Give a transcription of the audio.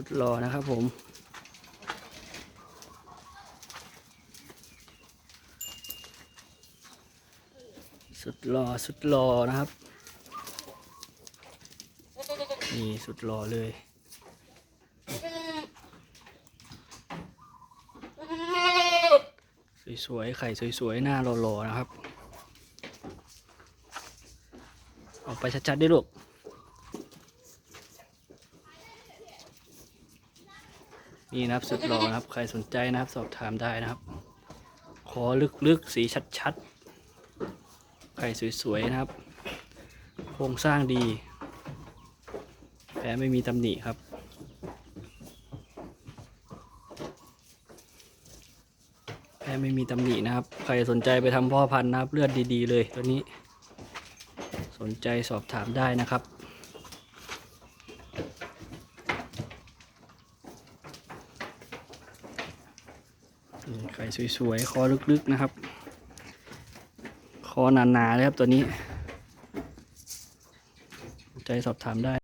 สุดหล่อนะครับผม สุดหล่อสุดหล่อนะครับ นี่สุดหล่อเลยสวยๆ ไข่สวยๆ หน้าหล่อๆ นะครับ ออกไปชัดๆได้ลูก นี่นะครับสุดหล่อนะครับ ใครสนใจนะครับ สอบถามได้นะครับ ขอลึกๆสีชัดๆไข่สวยๆนะครับ โครงสร้างดีแผลไม่มีตำหนิครับแพ้ไม่มีตำหนินะครับ ใครสนใจไปทำพ่อพันธุ์นะครับ เลือดดีๆเลยตัวนี้ สนใจสอบถามได้นะครับ ไข่สวยๆ คอลึกๆนะครับ คอหนาๆเลยครับตัวนี้ ใจสอบถามได้